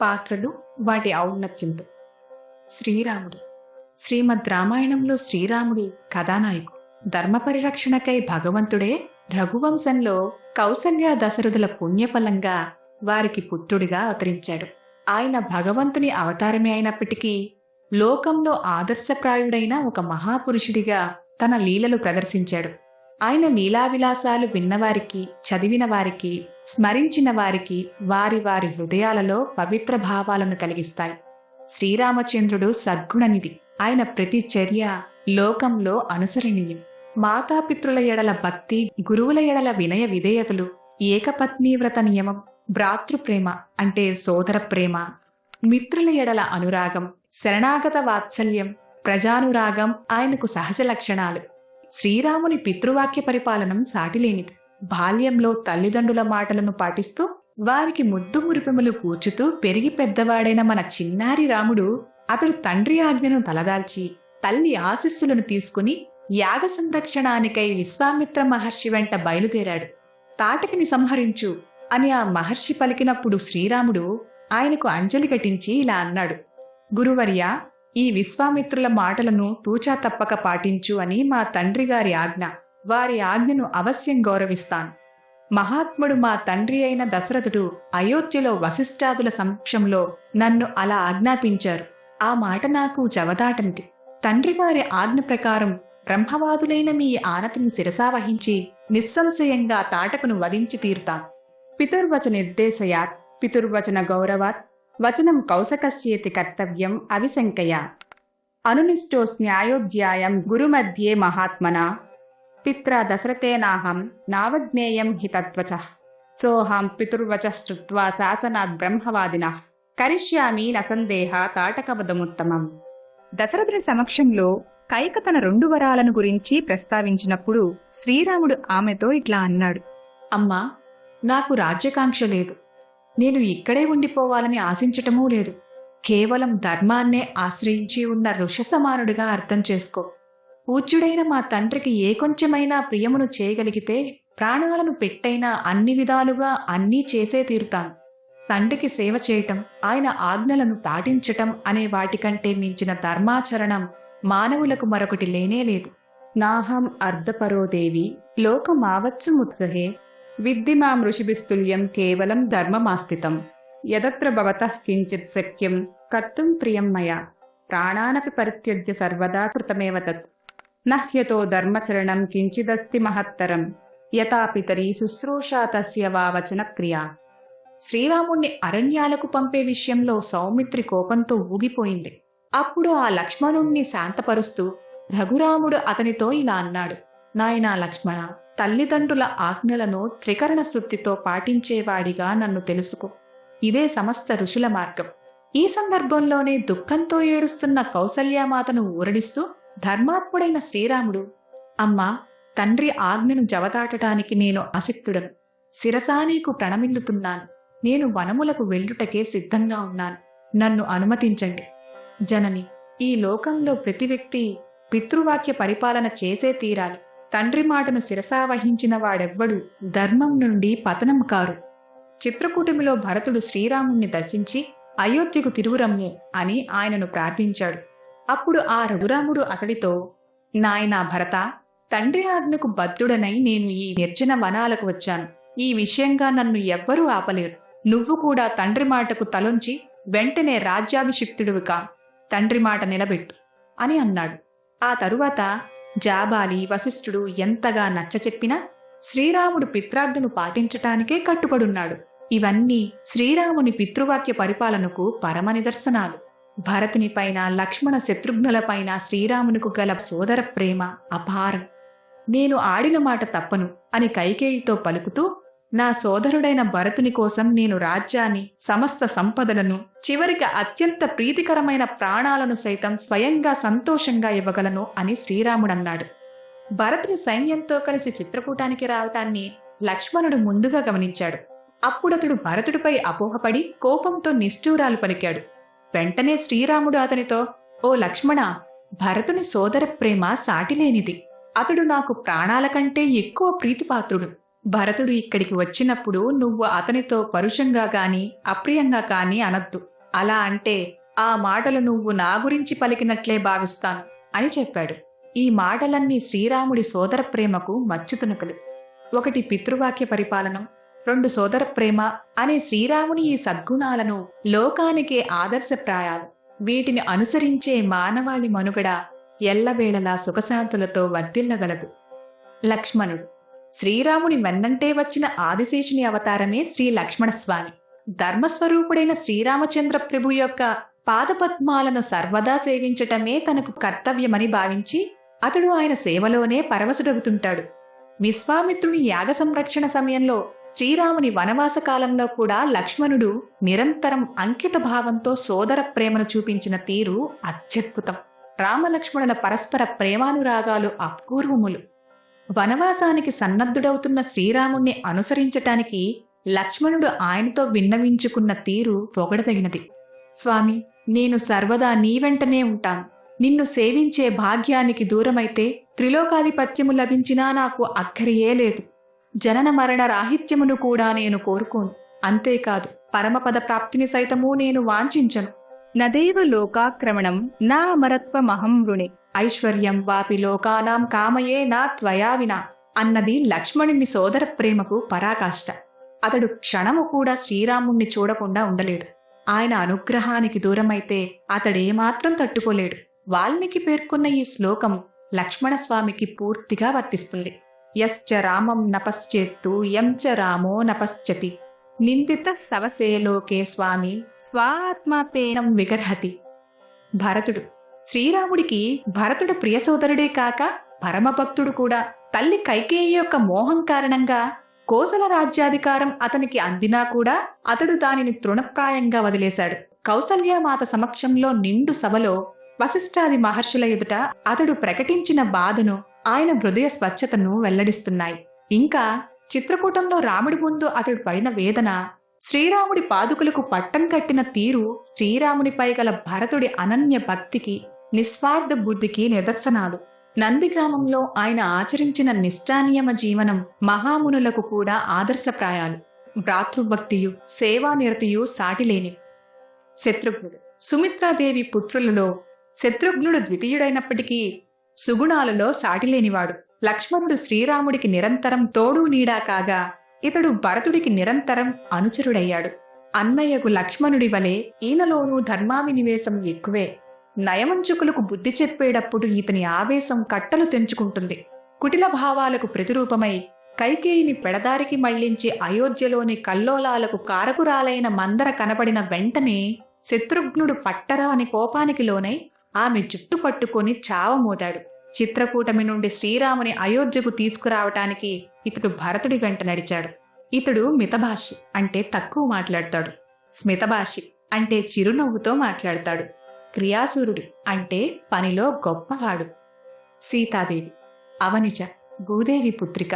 పాత్రలు వాటి ఔన్నత్యంతో. శ్రీరాముడు. శ్రీమద్ రామాయణంలో శ్రీరాముడు కథానాయకుడు. ధర్మ పరిరక్షణకై భగవంతుడే రఘువంశంలో కౌసల్య దశరథుల పుణ్యఫలంగా వారికి పుత్రుడిగా అవతరించాడు. ఆయన భగవంతుని అవతారమే అయినప్పటికీ లోకంలో ఆదర్శప్రాయుడైన ఒక మహాపురుషుడిగా తన లీలలు ప్రదర్శించాడు. ఆయన లీలావిలాసాలు విన్నవారికి చదివిన వారికి స్మరించిన వారికి వారి వారి హృదయాలలో పవిత్ర భావాలను కలిగిస్తాయి. శ్రీరామచంద్రుడు సద్గుణనిధి. ఆయన ప్రతి చర్య లోకంలో అనుసరణీయం. మాతాపితృల ఎడల భక్తి గురువుల ఎడల వినయ విధేయతలు ఏకపత్నీవ్రత నియమం భ్రాతృప్రేమ అంటే సోదర ప్రేమ మిత్రుల ఎడల అనురాగం శరణాగత వాత్సల్యం ప్రజానురాగం ఆయనకు సహజ లక్షణాలు. శ్రీరాముని పితృవాక్య పరిపాలనం సాటిలేనిది. బాల్యంలో తల్లిదండ్రుల మాటలను పాటిస్తూ వారికి ముద్దు మురిపెములు కూర్చుతూ పెరిగి పెద్దవాడైన మన చిన్నారి రాముడు అతడు తండ్రి ఆజ్ఞను తలదాల్చి తల్లి ఆశీస్సులను తీసుకుని యాగ సంరక్షణానికై విశ్వామిత్ర మహర్షి వెంట బయలుదేరాడు. తాటకిని సంహరించు అని ఆ మహర్షి పలికినప్పుడు శ్రీరాముడు ఆయనకు అంజలి ఘటించి ఇలా అన్నాడు. గురువర్య ఈ విశ్వామిత్రుల మాటలను తూచా తప్పక పాటించు అని మా తండ్రి గారి ఆజ్ఞ. వారి ఆజ్ఞను అవశ్యం గౌరవిస్తాను. మహాత్ముడు మా తండ్రి అయిన దశరథుడు అయోధ్యలో వశిష్ఠాదుల సమక్షంలో నన్ను అలా ఆజ్ఞాపించారు. ఆ మాట నాకు జవదాటనిది తండ్రి వారి ఆజ్ఞ ప్రకారం బ్రహ్మవాదులైన మీ ఆనతిని శిరసావహించి నిస్సంశయంగా తాటకును వధించి తీరుతాం పితుర్వచ నిర్దేశయాత్ పితుర్వచన గౌరవాత్ వచనం కౌసకస్యేతి కర్తవ్యం అవిశంకయ. అనునిష్టోస్న్యాయోధ్యాయం గురుమధ్యే మహాత్మన. పిత్ర దశరథేనాహం నావజ్ఞేయం హి తత్వచ. సోహం పితుర్వచ శ్రుత్వా శాసనాత్ బ్రహ్మవాదిన. కరిష్యామి నసందేహ తాటకవదముత్తమం. దశరథుని సమక్షంలో కైక తన రెండు వరాలను గురించి ప్రస్తావించినప్పుడు శ్రీరాముడు ఆమెతో ఇట్లా అన్నాడు. అమ్మా నాకు రాజ్యకాంక్ష లేదు. నేను ఇక్కడే ఉండిపోవాలని ఆశించటమూ లేదు. కేవలం ధర్మాన్నే ఆశ్రయించి ఉన్న ఋషసమానుడిగా అర్థం చేసుకో. పూజ్యుడైన మా తండ్రికి ఏ కొంచెమైనా ప్రియమును చేయగలిగితే ప్రాణాలను పెట్టైనా అన్ని విధాలుగా అన్నీ చేసే తీరుతాను. తండ్రికి సేవ చేయటం ఆయన ఆజ్ఞలను పాటించటం అనే వాటికంటే మించిన ధర్మాచరణం మానవులకు మరొకటి లేనే లేదు. నాహం అర్ధపరోదేవి లోకమావత్సు ముత్సహే విద్ధి మాం ఋషిభిస్తుల్యం కేవలం ధర్మమాస్థితం యదత్ర భవతః కించిత్ శక్యం కర్తుం ప్రియం మయా. ప్రాణానపి పరిత్యజ్య సర్వదా కృతమేవ తత్. నహ్యతో ధర్మచరణం కించిదస్తి మహత్తరం. యతాపితరి శుశ్రూషా తస్య వా వచన క్రియా. శ్రీరాముణ్ణి అరణ్యాలకు పంపే విషయంలో సౌమిత్రి కోపంతో ఊగిపోయింది. అప్పుడు ఆ లక్ష్మణుణ్ణి శాంతపరుస్తూ రఘురాముడు అతనితో ఇలా అన్నాడు. నాయనా లక్ష్మణ తల్లిదండ్రుల ఆజ్ఞలను త్రికరణ శుద్ధితో పాటించేవాడిగా నన్ను తెలుసుకో. ఇదే సమస్త ఋషుల మార్గం. ఈ సందర్భంలోనే దుఃఖంతో ఏడుస్తున్న కౌసల్యామాతను ఊరడిస్తూ ధర్మాత్ముడైన శ్రీరాముడు అమ్మా తండ్రి ఆజ్ఞను జవదాటటానికి నేను అశక్తుడను శిరసా నీకు ప్రణమిల్లుతున్నాను. నేను వనములకు వెళ్ళుటకే సిద్ధంగా ఉన్నాను. నన్ను అనుమతించండి. జనని ఈ లోకంలో ప్రతి వ్యక్తి పితృవాక్య పరిపాలన చేసే తీరాలి. తండ్రి మాటను శిరసా వహించిన వాడెవ్వడు ధర్మం నుండి పతనం కారు. చిత్రకూటమిలో భరతుడు శ్రీరాముణ్ణి దర్శించి అయోధ్యకు తిరుగురమ్మే అని ఆయనను ప్రార్థించాడు. అప్పుడు ఆ రఘురాముడు అతడితో నాయనా భరత తండ్రి ఆజ్ఞకు బద్ధుడనై నేను ఈ నిర్జన వనాలకు వచ్చాను. ఈ విషయంగా నన్ను ఎవ్వరూ ఆపలేరు. నువ్వు కూడా తండ్రి మాటకు తలొంచి వెంటనే రాజ్యాభిషిక్తుడివి కా. తండ్రి మాట నిలబెట్టు అని అన్నాడు. ఆ తరువాత జాబాలి వశిష్ఠుడు ఎంతగా నచ్చచెప్పినా శ్రీరాముడు పిత్రాజ్ఞను పాటించటానికే కట్టుబడున్నాడు. ఇవన్నీ శ్రీరాముని పితృవాక్య పరిపాలనకు పరమ నిదర్శనాలు. భరతుని పైన లక్ష్మణ శత్రుఘ్నులపైన శ్రీరామునికు గల సోదర ప్రేమ అపారం. నేను ఆడిన మాట తప్పను అని కైకేయితో పలుకుతూ నా సోదరుడైన భరతుని కోసం నేను రాజ్యాన్ని సమస్త సంపదలను చివరికి అత్యంత ప్రీతికరమైన ప్రాణాలను సైతం స్వయంగా సంతోషంగా ఇవ్వగలను అని శ్రీరాముడన్నాడు. భరతుని సైన్యంతో కలిసి చిత్రకూటానికి రావటాన్ని లక్ష్మణుడు ముందుగా గమనించాడు. అప్పుడతడు భరతుడిపై అపోహపడి కోపంతో నిష్ఠూరాలు పలికాడు. వెంటనే శ్రీరాముడు అతనితో ఓ లక్ష్మణ భరతుని సోదర ప్రేమ సాటిలేనిది. అతడు నాకు ప్రాణాల కంటే ఎక్కువ ప్రీతిపాత్రుడు. భరతుడు ఇక్కడికి వచ్చినప్పుడు నువ్వు అతనితో పరుషంగా గాని అప్రియంగా కాని అనద్దు. అలా అంటే ఆ మాటలు నువ్వు నా గురించి పలికినట్లే భావిస్తాను అని చెప్పాడు. ఈ మాటలన్నీ శ్రీరాముడి సోదర ప్రేమకు మచ్చుతునకలు. ఒకటి పితృవాక్య పరిపాలనం రెండు సోదర ప్రేమ అనే శ్రీరాముని ఈ సద్గుణాలను లోకానికే ఆదర్శప్రాయాలు వీటిని అనుసరించే మానవాళి మనుగడ ఎల్లవేళలా సుఖశాంతులతో వర్ధిల్లగలదు. లక్ష్మణుడు శ్రీరాముని వెన్నంటే వచ్చిన ఆదిశేషుని అవతారమే శ్రీ లక్ష్మణస్వామి. ధర్మస్వరూపుడైన శ్రీరామచంద్ర ప్రభు యొక్క పాదపద్మాలను సర్వదా సేవించటమే తనకు కర్తవ్యమని భావించి అతడు ఆయన సేవలోనే పరవశుడవుతుంటాడు. విశ్వామిత్రుని యాగ సంరక్షణ సమయంలో శ్రీరాముని వనవాస కాలంలో కూడా లక్ష్మణుడు నిరంతరం అంకిత భావంతో సోదర ప్రేమను చూపించిన తీరు అత్యద్భుతం. రామలక్ష్మణుల పరస్పర ప్రేమానురాగాలు అపూర్వములు. వనవాసానికి సన్నద్ధుడవుతున్న శ్రీరాముణ్ణి అనుసరించటానికి లక్ష్మణుడు ఆయనతో విన్నవించుకున్న తీరు పొగడదగినది. స్వామి నేను సర్వదా నీ వెంటనే ఉంటాను. నిన్ను సేవించే భాగ్యానికి దూరమైతే త్రిలోకాధిపత్యము లభించినా నాకు అక్కరియే లేదు. జనన మరణ రాహిత్యమును కూడా నేను కోరుకోను. అంతేకాదు పరమపద ప్రాప్తిని సైతము నేను వాంఛించను. నదేవ లోకాక్రమణం నా అమరత్వమహం వృణి. ఐశ్వర్యం వాపి లోకానాం కామయే నా త్వయా వినా అన్నది లక్ష్మణుని సోదర ప్రేమకు పరాకాష్ట. అతడు క్షణము కూడా శ్రీరాముణ్ణి చూడకుండా ఉండలేడు. ఆయన అనుగ్రహానికి దూరమైతే అతడేమాత్రం తట్టుకోలేడు. వాల్మీకి పేర్కొన్న ఈ శ్లోకం లక్ష్మణస్వామికి పూర్తిగా వర్తిస్తుంది. యశ్చ రామం నపశ్చేత్తు యం చ రామో నపశ్చతి. నిందిత సవసేలోకే స్వామి స్వాత్మాపేనం విగర్హతి. భరతుడు శ్రీరాముడికి భరతుడు ప్రియ సోదరుడే కాక పరమభక్తుడు కూడా. తల్లి కైకేయి యొక్క మోహం కారణంగా కోసల రాజ్యాధికారం అతనికి అందినా కూడా అతడు దానిని తృణప్రాయంగా వదిలేశాడు. కౌసల్యామాత సమక్షంలో నిండు సభలో వశిష్ఠాది మహర్షుల ఎదుట అతడు ప్రకటించిన బాధను ఆయన హృదయ స్వచ్ఛతను వెల్లడిస్తున్నాయి. ఇంకా చిత్రకూటంలో రాముడి ముందు అతడు పడిన వేదన శ్రీరాముడి పాదుకులకు పట్టం కట్టిన తీరు శ్రీరామునిపై గల భరతుడి అనన్య భక్తికి నిస్వార్థ బుద్ధికి నిదర్శనాలు. నందిగ్రామంలో ఆయన ఆచరించిన నిష్ఠానియమ జీవనం మహామునులకు కూడా ఆదర్శప్రాయాలు. భ్రాతృభక్తియు సేవానిరతియు సాటిలేని శత్రుఘ్నుడు. సుమిత్రాదేవి పుత్రులలో శత్రుఘ్నుడు ద్వితీయుడైనప్పటికీ సుగుణాలలో సాటిలేనివాడు. లక్ష్మణుడు శ్రీరాముడికి నిరంతరం తోడు నీడా కాగా ఇతడు భరతుడికి నిరంతరం అనుచరుడయ్యాడు. అన్నయ్యకు లక్ష్మణుడి వలె ఈయనలోనూ ధర్మావినివేశం ఎక్కువే. నయమంచుకులకు బుద్ధి చెప్పేటప్పుడు ఇతని ఆవేశం కట్టలు తెంచుకుంటుంది. కుటిల భావాలకు ప్రతిరూపమై కైకేయిని పెడదారికి మళ్ళించి అయోధ్యలోని కల్లోలాలకు కారకురాలైన మందర కనబడిన వెంటనే శత్రుఘ్నుడు పట్టరా అని కోపానికి లోనై ఆమె జుట్టు పట్టుకొని చావమోదాడు చిత్రకూటమి నుండి శ్రీరాముని అయోధ్యకు తీసుకురావటానికి ఇతడు భరతుడి వెంట నడిచాడు. ఇతడు మితభాషి అంటే తక్కువ మాట్లాడతాడు. స్మితభాషి అంటే చిరునవ్వుతో మాట్లాడతాడు. క్రియాసూరుడు అంటే పనిలో గొప్పవాడు. సీతాదేవి అవనిజ భూదేవి పుత్రిక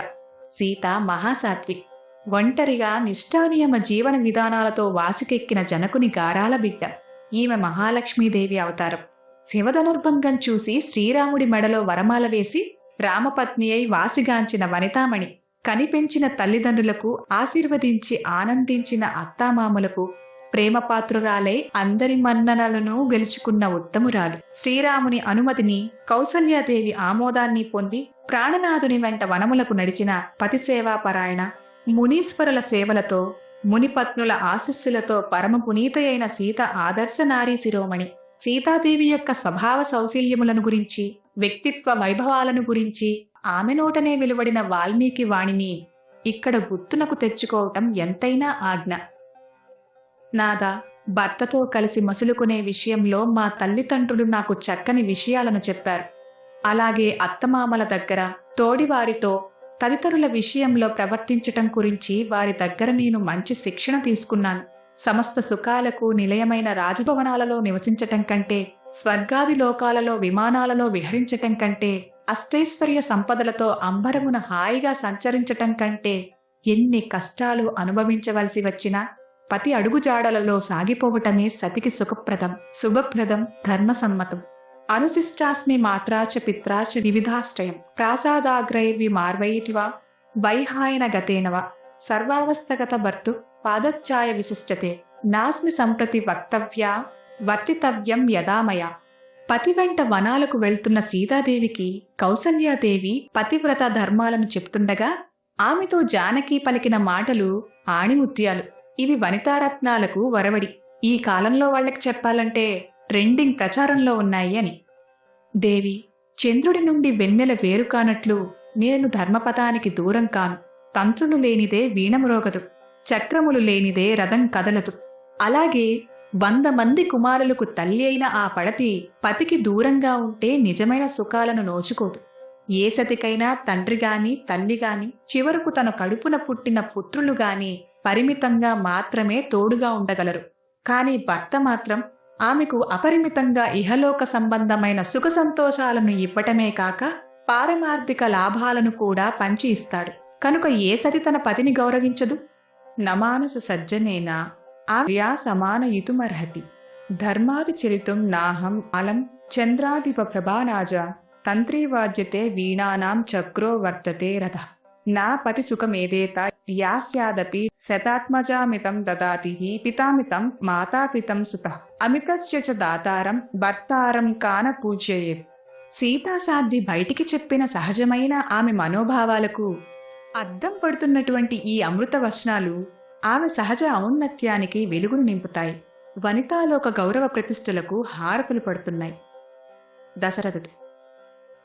సీత మహాసాత్వి ఒంటరిగా నిష్ఠానియమ జీవన విధానాలతో వాసికెక్కిన జనకుని గారాల బిడ్డ ఈమె మహాలక్ష్మీదేవి అవతారం. శివధనుర్భంగం చూసి శ్రీరాముడి మెడలో వరమాల వేసి రామపత్ని అయి వాసిగాంచిన వనితామణి కనిపెంచిన తల్లిదండ్రులకు ఆశీర్వదించి ఆనందించిన అత్తామామలకు ప్రేమపాత్రురాలై అందరి మన్ననలను గెలుచుకున్న ఉత్తమురాలు. శ్రీరాముని అనుమతిని కౌసల్యాదేవి ఆమోదాన్ని పొంది ప్రాణనాథుని వెంట వనములకు నడిచిన పతిసేవాపరాయణ మునీశ్వరుల సేవలతో మునిపత్నుల ఆశస్సులతో పరమ పునీతయైన సీత ఆదర్శ నారీ శిరోమణి. సీతాదేవి యొక్క స్వభావ సౌశీల్యములను గురించి వ్యక్తిత్వ వైభవాలను గురించి ఆమె నోటనే వెలువడిన వాల్మీకి వాణిని ఇక్కడ గుర్తునకు తెచ్చుకోవటం ఎంతైనా ఆజ్ఞ. నాదా భర్తతో కలిసి మసులుకునే విషయంలో మా తల్లిదండ్రులు నాకు చక్కని విషయాలను చెప్పారు. అలాగే అత్తమామల దగ్గర తోడివారితో తదితరుల విషయంలో ప్రవర్తించటం గురించి వారి దగ్గర నేను మంచి శిక్షణ తీసుకున్నాను. సమస్త సుఖాలకు నిలయమైన రాజభవనాలలో నివసించటం కంటే స్వర్గాది లోకాలలో విమానాలలో విహరించటం కంటే అష్టైశ్వర్య సంపదలతో అంబరమున హాయిగా సంచరించటం కంటే ఎన్ని కష్టాలు అనుభవించవలసి వచ్చినా పతి అడుగుజాడలలో సాగిపోవటమే సతికి సుఖప్రదం శుభప్రదం ధర్మసమ్మతం. అనుశిష్టాస్మి మాత్రాచ పిత్రాచ వివిధాశ్రయం. ప్రాసాదాగ్రైర్వి మార్వైటివా వైహాయన గతేనవ? సర్వావస్థగత భర్తు పాదఛాయ విశిష్టతే. నాస్మి సంప్రతి వక్తవ్యా? వర్తితవ్యం యదామయ పతి వెంట వనాలకు వెళ్తున్న సీతాదేవికి కౌసల్యాదేవి పతివ్రత ధర్మాలను చెప్తుండగా ఆమెతో జానకి పలికిన మాటలు ఆణిముత్యాలు. ఇవి వనితారత్నాలకు వరవడి. ఈ కాలంలో వాళ్ళకి చెప్పాలంటే ట్రెండింగ్ ప్రచారంలో ఉన్నాయి అని. దేవి చంద్రుడి నుండి వెన్నెల వేరు కానట్లు నేను ధర్మపథానికి దూరం కాను. తంత్రులు లేనిదే వీణమురోగదు చక్రములు లేనిదే రథం కదలదు. అలాగే వంద మంది కుమారులకు తల్లి అయిన ఆ పడతి పతికి దూరంగా ఉంటే నిజమైన సుఖాలను నోచుకోదు. ఏ సతికైనా తండ్రి గాని తల్లి గాని చివరకు తన కడుపున పుట్టిన పుత్రులు గాని పరిమితంగా మాత్రమే తోడుగా ఉండగలరు. కాని భర్త మాత్రం ఆమెకు అపరిమితంగా ఇహలోక సంబంధమైన సుఖ సంతోషాలను ఇవ్వటమే కాక పారమార్థిక లాభాలను కూడా పంచి ఇస్తాడు. కనుక ఏ సతి తన పతిని గౌరవించదు? నమానస సజ్జనేన ఆర్యా సమానయితుమర్హతి ధర్మాది చరితం నాహం అలం చంద్రాదిప ప్రభానాజ తంత్రీవాజ్యతే వీణానాం చక్రో వర్తతే రథ. నా పతి సుఖమేదేత యాస్యాదపి శతాత్మజామితం దదాతి పితామితం మాతాపితం సుత అమితస్య చ దాతారం భర్తారం కాన పూజ్యయేత్ సీతాసాధ్వి బయటికి చెప్పిన సహజమైన ఆమె మనోభావాలకు అద్దం పడుతున్నటువంటి ఈ అమృత వచనాలు ఆమె సహజ ఔన్నత్యానికి వెలుగును నింపుతాయి. వనితాలోక గౌరవ ప్రతిష్టలకు హారతులు పడుతున్నాయి. దశరథుడు.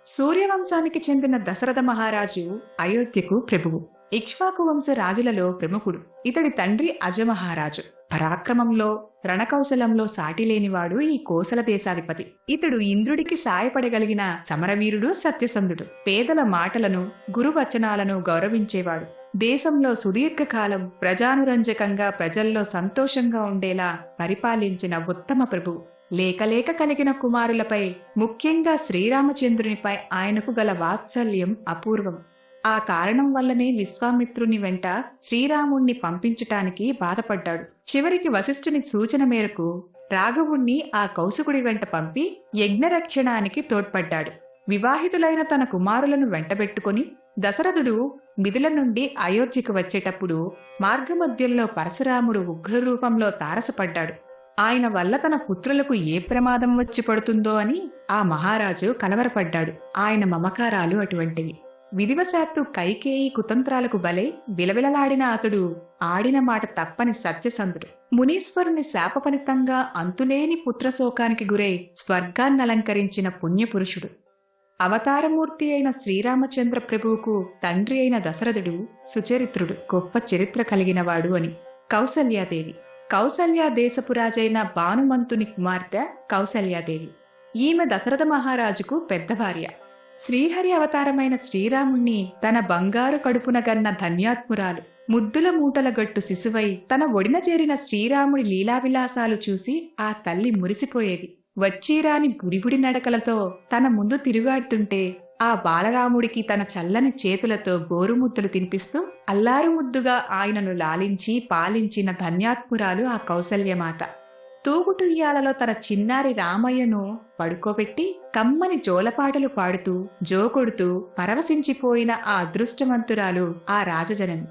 సూర్యవంశానికి చెందిన దశరథ మహారాజు అయోధ్యకు ప్రభువు. ఇక్ష్వాకు వంశ రాజులలో ప్రముఖుడు. ఇతడి తండ్రి అజమహారాజు. పరాక్రమంలో రణకౌశలంలో సాటిలేనివాడు ఈ కోసల దేశాధిపతి. ఇతడు ఇంద్రుడికి సాయపడగలిగిన సమరవీరుడు సత్యసంధుడు. పేదల మాటలను గురువచనాలను గౌరవించేవాడు. దేశంలో సుదీర్ఘకాలం ప్రజానురంజకంగా ప్రజల్లో సంతోషంగా ఉండేలా పరిపాలించిన ఉత్తమ ప్రభు లేకలేక కలిగిన కుమారులపై ముఖ్యంగా శ్రీరామచంద్రునిపై ఆయనకు గల వాత్సల్యం అపూర్వం. ఆ కారణం వల్లనే విశ్వామిత్రుని వెంట శ్రీరాముణ్ణి పంపించటానికి బాధపడ్డాడు. చివరికి వశిష్ఠుని సూచన మేరకు రాఘవుణ్ణి ఆ కౌసుకుడి వెంట పంపి యజ్ఞరక్షణానికి తోడ్పడ్డాడు. వివాహితులైన తన కుమారులను వెంటబెట్టుకుని దశరథుడు మిథుల నుండి అయోధ్యకు వచ్చేటప్పుడు మార్గమధ్యంలో పరశురాముడు ఉగ్రరూపంలో తారసపడ్డాడు. ఆయన వల్ల తన పుత్రులకు ఏ ప్రమాదం వచ్చి పడుతుందో అని ఆ మహారాజు కలవరపడ్డాడు. ఆయన మమకారాలు అటువంటివి. విధివశాత్తు కైకేయి కుతంత్రాలకు బలై విలవిలలాడిన అతడు ఆడిన మాట తప్పని సత్యసంధుడు. మునీశ్వరుని శాపఫలితంగా అంతులేని పుత్రశోకానికి గురై స్వర్గాన్నలంకరించిన పుణ్యపురుషుడు. అవతారమూర్తి అయిన శ్రీరామచంద్ర ప్రభువుకు తండ్రి అయిన దశరథుడు సుచరిత్రుడు గొప్ప చరిత్ర కలిగినవాడు అని. కౌసల్యాదేవి. కౌసల్యా దేశపురాజైన భానుమంతుని కుమార్తె కౌసల్యాదేవి. ఈమె దశరథ మహారాజుకు పెద్ద భార్య. శ్రీహరి అవతారమైన శ్రీరాముణ్ణి తన బంగారు కడుపున గన్న ధన్యాత్మురాలు ముద్దుల మూటల గట్టు శిశువై తన ఒడిన చేరిన శ్రీరాముడి లీలావిలాసాలు చూసి ఆ తల్లి మురిసిపోయేది. వచ్చీరాని బుడిబుడి నడకలతో తన ముందు తిరుగాడుతుంటే ఆ బాలరాముడికి తన చల్లని చేతులతో గోరుముద్దులు తినిపిస్తూ అల్లారుముద్దుగా ఆయనను లాలించి పాలించిన ధన్యాత్మురాలు ఆ కౌసల్యమాత. తూగుటుయ్యాలలో తన చిన్నారి రామయ్యను పడుకోబెట్టి కమ్మని జోలపాటలు పాడుతూ జోకొడుతూ పరవశించిపోయిన ఆ అదృష్టవంతురాలు ఆ రాజజనని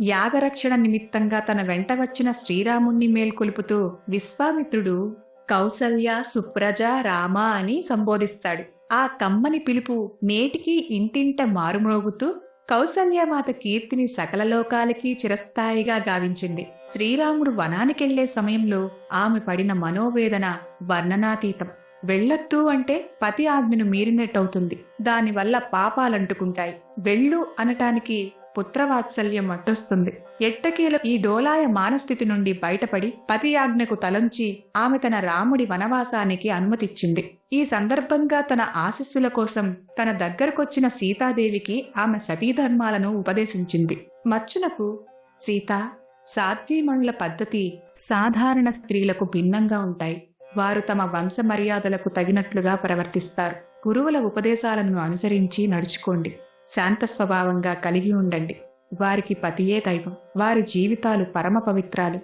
యాగరక్షణ నిమిత్తంగా తన వెంట వచ్చిన శ్రీరాముణ్ణి మేల్కొలుపుతూ విశ్వామిత్రుడు కౌసల్య సుప్రజ రామ అని సంబోధిస్తాడు. ఆ కమ్మని పిలుపు నేటికి ఇంటింట మారుమ్రోగుతూ కౌసల్యమాత కీర్తిని సకల లోకాలకి చిరస్థాయిగా గావించింది. శ్రీరాముడు వనానికెళ్ళే సమయంలో ఆమె పడిన మనోవేదన వర్ణనాతీతం. వెళ్ళొద్దు అంటే పతి ఆజ్ఞను మీరినట్టవుతుంది. దానివల్ల పాపాలంటుకుంటాయి. వెళ్ళు అనటానికి పుత్రవాత్సల్యం అడ్డొస్తుంది ఎట్టకేల ఈ డోలాయ మానస్థితి నుండి బయటపడి పతియాజ్ఞకు తలంచి ఆమె తన రాముడి వనవాసానికి అనుమతిచ్చింది. ఈ సందర్భంగా తన ఆశస్సుల కోసం తన దగ్గరకొచ్చిన సీతాదేవికి ఆమె సతీధర్మాలను ఉపదేశించింది. మచ్చునకు సీత సాధ్వీమణుల పద్ధతి సాధారణ స్త్రీలకు భిన్నంగా ఉంటాయి. వారు తమ వంశ మర్యాదలకు తగినట్లుగా ప్రవర్తిస్తారు. గురువుల ఉపదేశాలను అనుసరించి నడుచుకోండి. శాంత స్వభావంగా కలిగి ఉండండి. వారికి పతియే దైవం. వారి జీవితాలు పరమ పవిత్రాలు.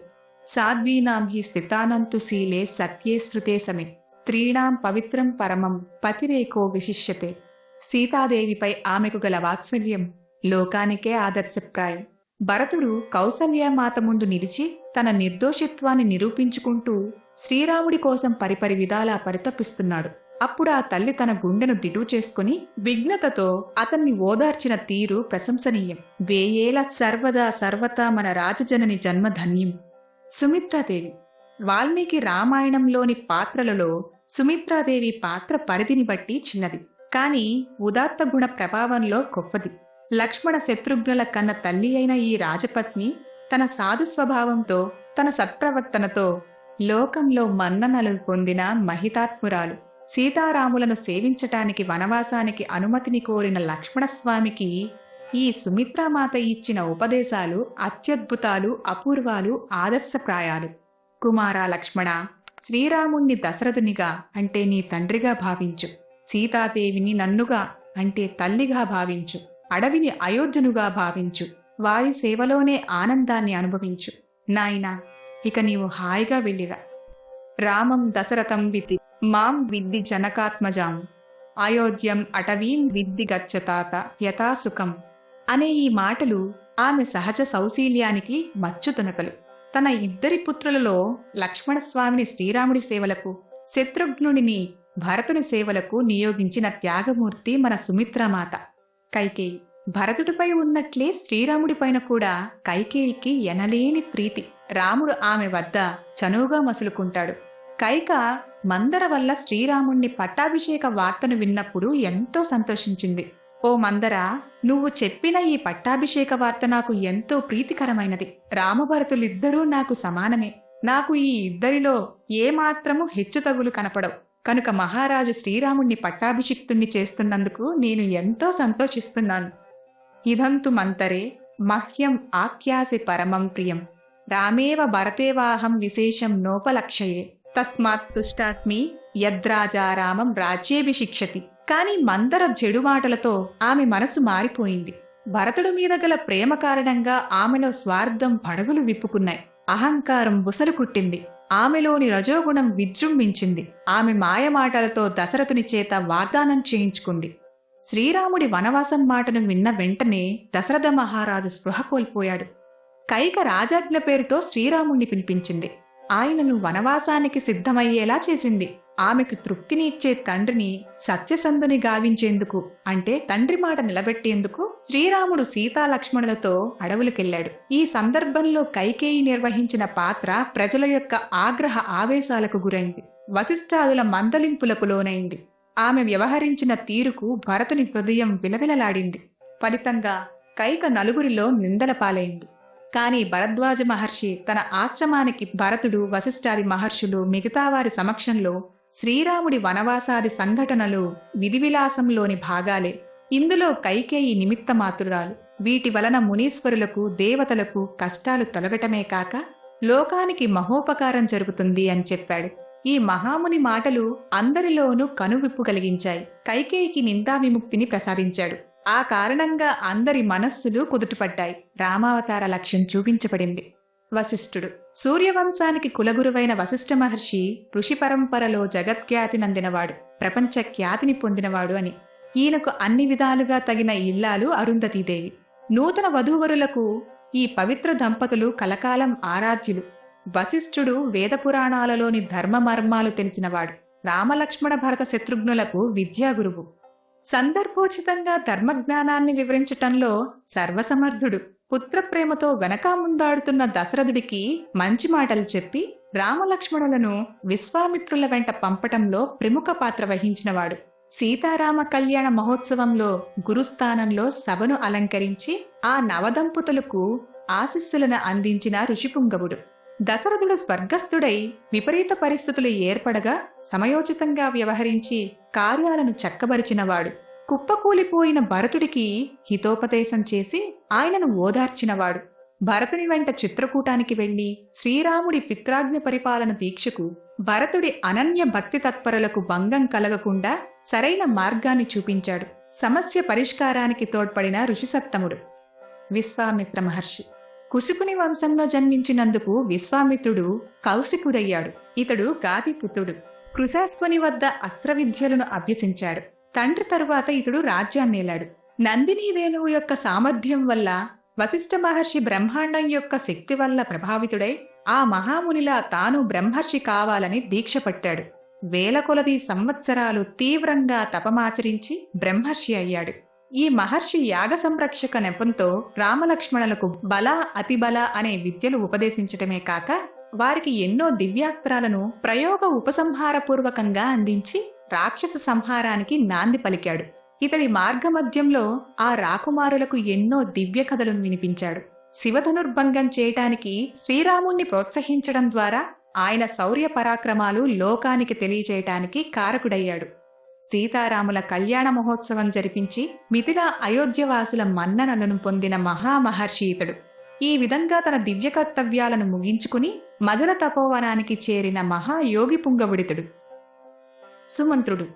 సాధ్వీనాం హి స్థితానంతు శీలే సత్యే శృతే సమే. స్త్రీణాం పవిత్రం పరమం పతిరేకో విశిష్యతే. సీతాదేవిపై ఆమెకు గల వాత్సల్యం లోకానికే ఆదర్శప్రాయం. భరతుడు కౌసల్యమాత ముందు నిలిచి తన నిర్దోషిత్వాన్ని నిరూపించుకుంటూ శ్రీరాముడి కోసం పరిపరి విధాలా పరితపిస్తున్నాడు. అప్పుడు ఆ తల్లి తన గుండెను దిటువు చేసుకుని విఘ్నతతో అతన్ని ఓదార్చిన తీరు ప్రశంసనీయం. వేయేల సర్వదా సర్వతా మన రాజజనని జన్మధన్యం సుమిత్రాదేవి. వాల్మీకి రామాయణంలోని పాత్రలలో సుమిత్రాదేవి పాత్ర పరిధిని బట్టి చిన్నది. కాని ఉదాత్త గుణ ప్రభావంలో గొప్పది. లక్ష్మణ శత్రుఘ్నుల కన్న తల్లి అయిన ఈ రాజపత్ని తన సాధు స్వభావంతో తన సత్ప్రవర్తనతో లోకంలో మన్ననలు పొందిన మహితాత్మురాలు. సీతారాములను సేవించటానికి వనవాసానికి అనుమతిని కోరిన లక్ష్మణస్వామికి ఈ సుమిత్రామాత ఇచ్చిన ఉపదేశాలు అత్యద్భుతాలు అపూర్వాలు ఆదర్శప్రాయాలు. కుమారా లక్ష్మణ శ్రీరాముణ్ణి దశరథునిగా అంటే నీ తండ్రిగా భావించు. సీతాదేవిని నన్నుగా అంటే తల్లిగా భావించు. అడవిని అయోధ్యనుగా భావించు. వారి సేవలోనే ఆనందాన్ని అనుభవించు. నాయనా ఇక నీవు హాయిగా వెళ్ళిరా. రామం దశరథం విధి మాం విద్ది జనకాత్మజాం అయోధ్యం అటవీం విద్ది గచ్చతాత యథాసుఖం అనే ఈ మాటలు ఆమె సహజ సౌశీల్యానికి మచ్చుతునకలు. తన ఇద్దరి పుత్రులలో లక్ష్మణస్వామిని శ్రీరాముడి సేవలకు శత్రుఘ్నుడిని భరతుని సేవలకు నియోగించిన త్యాగమూర్తి మన సుమిత్రమాత. కైకేయి భరతుడిపై ఉన్నట్లే శ్రీరాముడిపైన కూడా కైకేయికి ఎనలేని ప్రీతి. రాముడు ఆమె వద్ద చనువుగా మసులుకుంటాడు. కైక మందర వల్ల శ్రీరాముణ్ణి పట్టాభిషేక వార్తను విన్నప్పుడు ఎంతో సంతోషించింది. ఓ మందర నువ్వు చెప్పిన ఈ పట్టాభిషేక వార్త నాకు ఎంతో ప్రీతికరమైనది. రామభరతులిద్దరూ నాకు సమానమే. నాకు ఈ ఇద్దరిలో ఏమాత్రము హెచ్చుతగులు కనపడవు. కనుక మహారాజు శ్రీరాముణ్ణి పట్టాభిషిక్తుణ్ణి చేస్తున్నందుకు నేను ఎంతో సంతోషిస్తున్నాను. ఇదంతు మంతరే మహ్యం ఆఖ్యాసి పరమం ప్రియం. రామేవ భరతేవాహం విశేషం నోపలక్షయే. తస్మాత్ తుష్టాస్మి యద్రాజారామం రాజ్యేభిశిక్షతి కాని మందర చెడు మాటలతో ఆమె మనసు మారిపోయింది. భరతుడి మీద గల ప్రేమ కారణంగా ఆమెలో స్వార్థం పడగులు విప్పుకున్నాయి. అహంకారం బుసలు కుట్టింది. ఆమెలోని రజోగుణం విజృంభించింది. ఆమె మాయమాటలతో దశరథుని చేత వాగ్దానం చేయించుకుంది. శ్రీరాముడి వనవాసం మాటను విన్న వెంటనే దశరథ మహారాజు స్పృహ కోల్పోయాడు. కైక రాజాజ్ఞ పేరుతో శ్రీరాముణ్ణి పిలిపించింది. ఆయనను వనవాసానికి సిద్ధమయ్యేలా చేసింది. ఆమెకు తృప్తిని ఇచ్చే తండ్రిని సత్యసంధుని గావించేందుకు అంటే తండ్రి మాట నిలబెట్టేందుకు శ్రీరాముడు సీతాలక్ష్మణులతో అడవులకెళ్ళాడు ఈ సందర్భంలో కైకేయి నిర్వహించిన పాత్ర ప్రజల యొక్క ఆగ్రహ ఆవేశాలకు గురైంది. వశిష్ఠాదుల మందలింపులకు లోనైంది. ఆమె వ్యవహరించిన తీరుకు భరతుని హృదయం విలవిలలాడింది. ఫలితంగా కైక నలుగురిలో నిందల పాలైంది. కాని భరద్వాజ మహర్షి తన ఆశ్రమానికి భరతుడు వశిష్ఠాది మహర్షులు మిగతా వారి సమక్షంలో శ్రీరాముడి వనవాసాది సంఘటనలు విధివిలాసంలోని భాగాలే. ఇందులో కైకేయి నిమిత్త మాతృరాలు. వీటి వలన మునీశ్వరులకు దేవతలకు కష్టాలు తొలగటమే కాక లోకానికి మహోపకారం జరుగుతుంది అని చెప్పాడు. ఈ మహాముని మాటలు అందరిలోనూ కనువిప్పు కలిగించాయి. కైకేయికి నిందా విముక్తిని ప్రసాదించాడు. ఆ కారణంగా అందరి మనస్సులు కుదుటపడ్డాయి. రామావతార లక్ష్యం చూపించబడింది. వశిష్ఠుడు. సూర్యవంశానికి కులగురువైన వశిష్ఠ మహర్షి ఋషి పరంపరలో జగత్ఖ్యాతి నందినవాడు ప్రపంచ ఖ్యాతిని పొందినవాడు అని. ఈయనకు అన్ని విధాలుగా తగిన ఇల్లాలు అరుంధతీదేవి. నూతన వధూవరులకు ఈ పవిత్ర దంపతులు కలకాలం ఆరాధ్యులు. వశిష్ఠుడు వేద పురాణాలలోని ధర్మ మర్మాలు తెలిసినవాడు. రామలక్ష్మణ భరత శత్రుఘ్నులకు విద్యాగురువు. సందర్భోచితంగా ధర్మజ్ఞానాన్ని వివరించటంలో సర్వసమర్థుడు. పుత్రప్రేమతో వెనకా ముందాడుతున్న దశరథుడికి మంచి మాటలు చెప్పి రామలక్ష్మణులను విశ్వామిత్రుల వెంట పంపటంలో ప్రముఖ పాత్ర వహించినవాడు. సీతారామ కళ్యాణ మహోత్సవంలో గురుస్థానంలో సభను అలంకరించి ఆ నవదంపతులకు ఆశిస్సులను అందించిన ఋషిపుంగవుడు. దశరథుడు స్వర్గస్థుడై విపరీత పరిస్థితులు ఏర్పడగా సమయోచితంగా వ్యవహరించి కార్యాలను చక్కబరిచినవాడు. కుప్పకూలిపోయిన భరతుడికి హితోపదేశం చేసి ఆయనను ఓదార్చినవాడు. భరతుని వెంట చిత్రకూటానికి వెళ్ళి శ్రీరాముడి పిత్రాజ్ఞ పరిపాలన దీక్షకు భరతుడి అనన్య భక్తి తత్పరులకు భంగం కలగకుండా సరైన మార్గాన్ని చూపించాడు. సమస్య పరిష్కారానికి తోడ్పడిన ఋషిసప్తముడు. విశ్వామిత్ర మహర్షి కుసుకుని వంశంలో జన్మించినందుకు విశ్వామిత్రుడు కౌశికుడయ్యాడు. ఇతడు గాదిపుత్రుడు కృశాస్వని వద్ద అస్త్ర విద్యలను అభ్యసించాడు. తండ్రి తరువాత ఇతడు రాజ్యాన్నేలాడు నందిని వేణువు యొక్క సామర్థ్యం వల్ల వశిష్ఠ మహర్షి బ్రహ్మాండం యొక్క శక్తి వల్ల ప్రభావితుడై ఆ మహామునిలా తాను బ్రహ్మర్షి కావాలని దీక్ష పట్టాడు. వేల కొలది సంవత్సరాలు తీవ్రంగా తపమాచరించి బ్రహ్మర్షి అయ్యాడు. ఈ మహర్షి యాగ సంరక్షక నెపంతో రామలక్ష్మణులకు బల అతిబల అనే విద్యలు ఉపదేశించటమే కాక వారికి ఎన్నో దివ్యాస్త్రాలను ప్రయోగ ఉపసంహారపూర్వకంగా అందించి రాక్షస సంహారానికి నాంది పలికాడు. ఇతడి మార్గమధ్యంలో ఆ రాకుమారులకు ఎన్నో దివ్య కథలను వినిపించాడు. శివధనుర్భంగం చేయటానికి శ్రీరాముణ్ణి ప్రోత్సహించడం ద్వారా ఆయన శౌర్య పరాక్రమాలు లోకానికి తెలియచేయటానికి కారకుడయ్యాడు. సీతారాముల కళ్యాణ మహోత్సవం జరిపించి మిథిలా అయోధ్యవాసుల మన్ననలను పొందిన మహామహర్షి ఇతడు. ఈ విధంగా తన దివ్య కర్తవ్యాలను ముగించుకుని మధుర తపోవనానికి చేరిన మహాయోగి పుంగవుడితుడు. సుమంత్రుడు.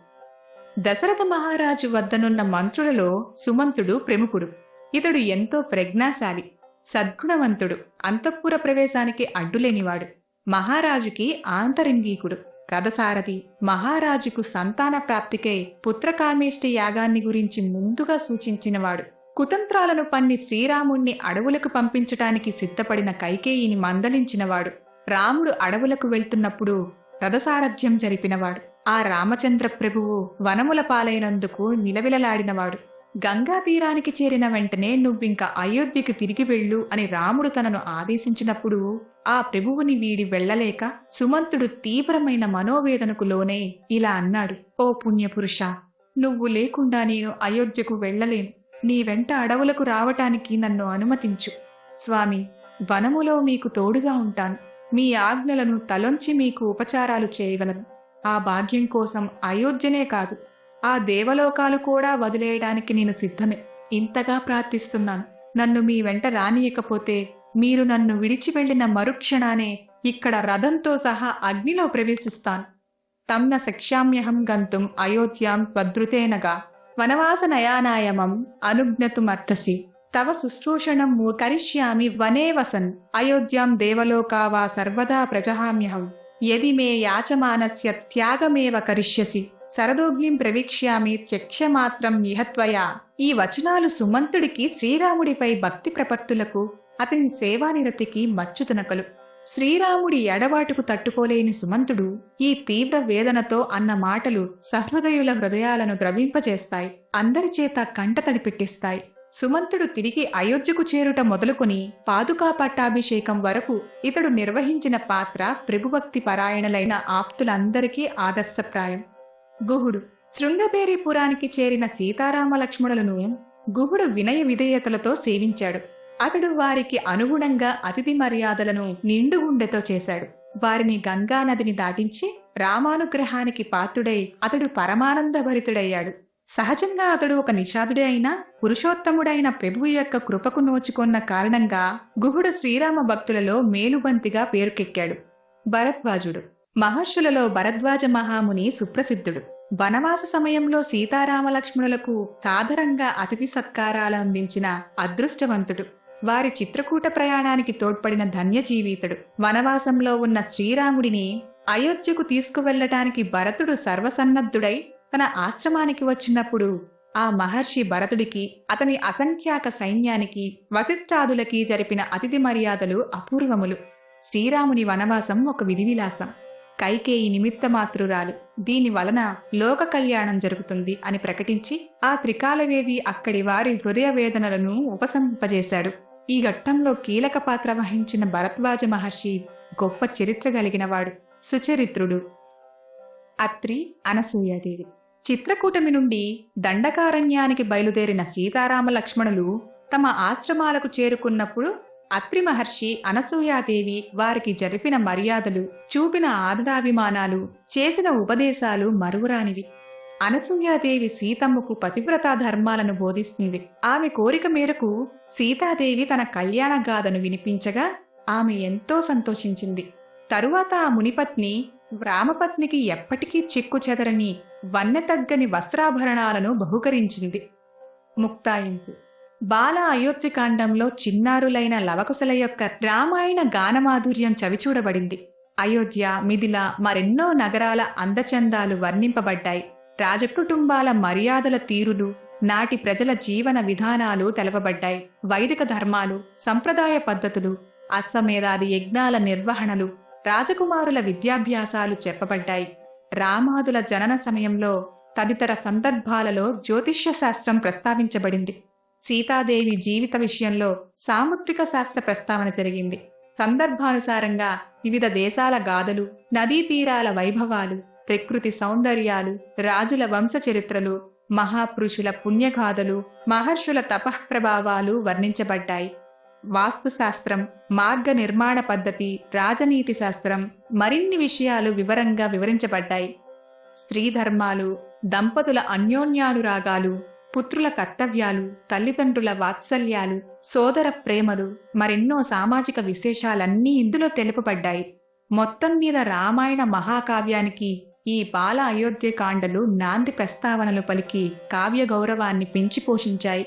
దశరథ మహారాజు వద్దనున్న మంత్రులలో సుమంతుడు ప్రముఖుడు. ఇతడు ఎంతో ప్రజ్ఞాశాలి సద్గుణవంతుడు అంతఃపుర ప్రవేశానికి అడ్డులేనివాడు. మహారాజుకి ఆంతరింగీకుడు. రథసారథి మహారాజుకు సంతాన ప్రాప్తికై పుత్రకామేష్టి యాగాన్ని గురించి ముందుగా సూచించినవాడు. కుతంత్రాలను పన్ని శ్రీరాముణ్ణి అడవులకు పంపించటానికి సిద్ధపడిన కైకేయిని మందలించినవాడు. రాముడు అడవులకు వెళ్తున్నప్పుడు రథసారథ్యం జరిపినవాడు. ఆ రామచంద్ర ప్రభువు వనముల పాలైనందుకు నిలవిలలాడినవాడు. గంగా తీరానికి చేరిన వెంటనే నువ్వింక అయోధ్యకి తిరిగి వెళ్ళు అని రాముడు తనను ఆదేశించినప్పుడు ఆ ప్రభువుని వీడి వెళ్ళలేక సుమంతుడు తీవ్రమైన మనోవేదనకు లోనే ఇలా అన్నాడు ఓ పుణ్యపురుష నువ్వు లేకుండా నేను అయోధ్యకు వెళ్ళలేను. నీ వెంట అడవులకు రావటానికి నన్ను అనుమతించు. స్వామి వనములో మీకు తోడుగా ఉంటాను. మీ ఆజ్ఞలను తలొంచి మీకు ఉపచారాలు చేయగలను. ఆ భాగ్యం కోసం అయోధ్యనే కాదు ఆ దేవలోకాలు కూడా వదిలేయడానికి నేను సిద్ధమే. ఇంతగా ప్రార్థిస్తున్నాను. నన్ను మీ వెంట రానియకపోతే మీరు నన్ను విడిచి వెళ్ళిన మరుక్షణానే ఇక్కడ రథంతో సహా అగ్నిలో ప్రవేశిస్తాను. తమ్న శక్ష్యామ్యహం గంతుం అయోధ్యాం త్వద్రుతేనగా వనవాస నయానాయమం అనుజ్ఞతుమర్థసి. తవ శుశ్రూషణం కరిష్యామి వనే వసన్. అయోధ్యాం దేవలోకా వా సర్వదా ప్రజహామ్యహం. యది మే యాచమానస్య త్యాగమేవ కరిష్యసి. శరదోగ్నిం ప్రవీక్ష్యామి త్యక్షమాత్రం ఇహత్వయా ఈ వచనాలు సుమంతుడికి శ్రీరాముడిపై భక్తి ప్రపత్తులకు అతని సేవానిరతికి మచ్చుతునకలు. శ్రీరాముడి ఎడబాటుకు తట్టుకోలేని సుమంతుడు ఈ తీవ్ర వేదనతో అన్న మాటలు సహృదయుల హృదయాలను ద్రవింపజేస్తాయి అందరి చేత కంటతడి పెట్టిస్తాయి సుమంతుడు తిరిగి అయోధ్యకు చేరుట మొదలుకొని పాదుకా పట్టాభిషేకం వరకు ఇతడు నిర్వహించిన పాత్ర ప్రభుభక్తి పరాయణులైన ఆప్తులందరికీ ఆదర్శప్రాయం. గుహుడు. శృంగబేరీపురానికి చేరిన సీతారామ లక్ష్మణులను గుహుడు వినయ విధేయతలతో సేవించాడు. అతడు వారికి అనుగుణంగా అతిథి మర్యాదలను నిండుగుండెతో చేశాడు. వారిని గంగా నదిని దాటించి రామానుగ్రహానికి పాత్రుడై అతడు పరమానంద భరితుడయ్యాడు. సహజంగా అతడు ఒక నిషాదుడే అయినా పురుషోత్తముడైన ప్రభువు యొక్క కృపకు నోచుకున్న కారణంగా గుహుడు శ్రీరామ భక్తులలో మేలుబంతిగా పేరుకెక్కాడు. భరద్వాజుడు. మహర్షులలో భరద్వాజ మహాముని సుప్రసిద్ధుడు. వనవాస సమయంలో సీతారామలక్ష్మణులకు సాదరంగా అతిథి సత్కారాలు అందించిన అదృష్టవంతుడు. వారి చిత్రకూట ప్రయాణానికి తోడ్పడిన ధన్యజీవితుడు. వనవాసంలో ఉన్న శ్రీరాముడిని అయోధ్యకు తీసుకువెళ్ళటానికి భరతుడు సర్వసన్నద్ధుడై తన ఆశ్రమానికి వచ్చినప్పుడు ఆ మహర్షి భరతుడికి అతని అసంఖ్యాక సైన్యానికి వశిష్ఠాదులకి జరిపిన అతిథి మర్యాదలు అపూర్వములు. శ్రీరాముని వనవాసం ఒక విధివిలాసం. కైకేయి నిమిత్తమాతృరాలు దీని వలన లోక కళ్యాణం జరుగుతుంది అని ప్రకటించి ఆ త్రికాలవేవి అక్కడి వారి హృదయ వేదనలను ఉపసంపజేశాడు ఈ ఘట్టంలో కీలక పాత్ర వహించిన భరద్వాజ మహర్షి గొప్ప చరిత్ర కలిగినవాడు సుచరిత్రుడు అత్రి అనసూయాదేవి. చిత్రకూటమి నుండి దండకారణ్యానికి బయలుదేరిన సీతారామ లక్ష్మణులు తమ ఆశ్రమాలకు చేరుకున్నప్పుడు అత్రి మహర్షి అనసూయాదేవి వారికి జరిపిన మర్యాదలు చూపిన ఆదరాభిమానాలు చేసిన ఉపదేశాలు మరువురానివి. అనసూయాదేవి సీతమ్మకు పతివ్రతా ధర్మాలను బోధిస్తుంది. ఆమె కోరిక మేరకు సీతాదేవి తన కళ్యాణ గాథను వినిపించగా ఆమె ఎంతో సంతోషించింది. తరువాత ఆ మునిపత్ని రామపత్నికి ఎప్పటికీ చిక్కు చెదరని వన్నె తగ్గని వస్త్రాభరణాలను బహుకరించింది. ముక్తాయింపు బాల అయోధ్యకాండంలో చిన్నారులైన లవకుశల యొక్క రామాయణ గానమాధుర్యం చవిచూడబడింది. అయోధ్య మిథిల మరెన్నో నగరాల అందచందాలు వర్ణింపబడ్డాయి. రాజకుటుంబాల మర్యాదల తీరులు నాటి ప్రజల జీవన విధానాలు తెలపబడ్డాయి వైదిక ధర్మాలు సంప్రదాయ పద్ధతులు అశ్వమేధాది యజ్ఞాల నిర్వహణలు రాజకుమారుల విద్యాభ్యాసాలు చెప్పబడ్డాయి. రామాదుల జనన సమయంలో తదితర సందర్భాలలో జ్యోతిష్య శాస్త్రం ప్రస్తావించబడింది. సీతాదేవి జీవిత విషయంలో సాముద్రిక శాస్త్ర ప్రస్తావన జరిగింది. సందర్భానుసారంగా వివిధ దేశాల గాథలు నదీ తీరాల వైభవాలు ప్రకృతి సౌందర్యాలు రాజుల వంశ చరిత్రలు మహాపురుషుల పుణ్యగాథలు మహర్షుల తపఃప్రభావాలు వర్ణించబడ్డాయి. వాస్తుశాస్త్రం మార్గ నిర్మాణ పద్ధతి రాజనీతి శాస్త్రం మరిన్ని విషయాలు వివరంగా వివరించబడ్డాయి. స్త్రీ ధర్మాలు దంపతుల అన్యోన్యానురాగాలు పుత్రుల కర్తవ్యాలు తల్లిదండ్రుల వాత్సల్యాలు సోదర ప్రేమలు మరెన్నో సామాజిక విశేషాలన్నీ ఇందులో తెలుపబడ్డాయి. మొత్తం మీద రామాయణ మహాకావ్యానికి ఈ బాల అయోధ్య కాండలు నాంది ప్రస్తావనలు పలికి కావ్య గౌరవాన్ని పెంచి పోషించాయి